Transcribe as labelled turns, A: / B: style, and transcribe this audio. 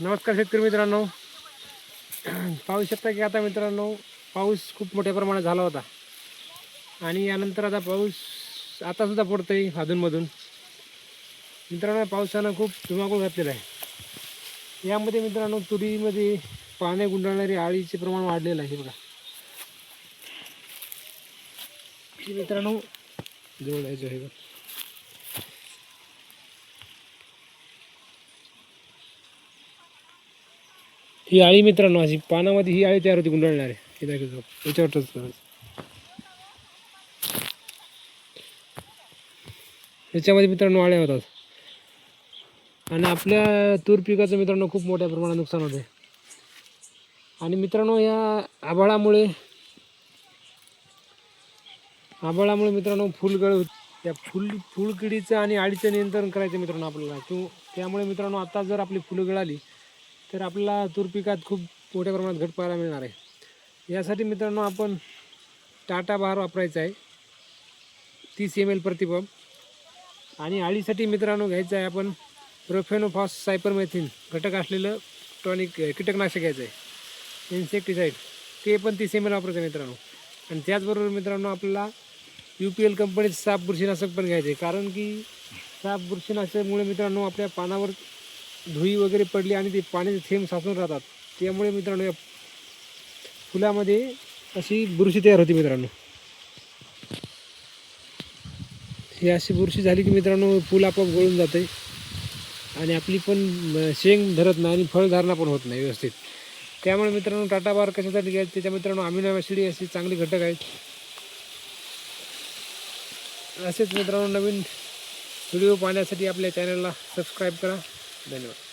A: नमस्कार शेतकरी मित्रांनो. पाहू शकता की आता मित्रांनो पाऊस खूप मोठ्या प्रमाणात झाला होता. आणि यानंतर आता पाऊस आतासुद्धा पडतो आहे अधूनमधून. मित्रांनो पावसानं खूप धुमाकूळ घातलेला आहे. यामध्ये मित्रांनो तुरीमध्ये पाने गुंडाळणारी आळीचे प्रमाण वाढलेलं आहे बघा. मित्रांनो जवळ यायचं आहे बघा. ही आळी मित्रांनो अशी पानामध्ये ही आळी तयार होती गुंडाळणार आहे. हे याच्यावर करायचं. याच्यामध्ये मित्रांनो आळ्या होतात. आणि आपल्या तूर पिकाचं मित्रांनो खूप मोठ्या प्रमाणात नुकसान होते आणि मित्रांनो या आभाळामुळे आभाळामुळे मित्रांनो फुलगळ त्या या फुल फुलकिडीचं आणि आळीचं नियंत्रण करायचं मित्रांनो आपल्याला. तो त्यामुळे मित्रांनो आता जर आपली फुलं गळाली तर आपल्याला तूर पिकात खूप मोठ्या प्रमाणात घट पाहायला मिळणार आहे. यासाठी मित्रांनो आपण टाटा बहार वापरायचा आहे. तीस एम एल प्रतिपंप आणि आळीसाठी मित्रांनो घ्यायचं आहे आपण प्रोफेनोफॉस सायपरमेथिन घटक असलेलं टॉनिक कीटकनाशक घ्यायचं आहे. इन्सेक्टिसाईड ते पण तीस एम एल वापरायचं आहे मित्रांनो. आणि त्याचबरोबर मित्रांनो आपल्याला यू पी एल कंपनीचं साप बुरशीनाशक पण घ्यायचं आहे. कारण की साप बुरशीनाशकमुळे मित्रांनो आपल्या पानावर धुई वगैरे पडली आणि ते पाण्याचे थेंब साचून राहतात. त्यामुळे मित्रांनो या फुलामध्ये अशी बुरशी तयार होती मित्रांनो. ही अशी बुरशी झाली की मित्रांनो फुल आपोआप गळून जाते. आणि आपली पण शेंग धरत नाही आणि फळधारणा पण होत नाही व्यवस्थित. त्यामुळे मित्रांनो टाटा बार कशासाठी घ्यायचं? त्याच्या मित्रांनो अमिनो ॲसिड अशी चांगली घटक आहेत. असेच मित्रांनो नवीन व्हिडिओ पाहण्यासाठी आपल्या चॅनलला सबस्क्राईब करा. धन्यवाद.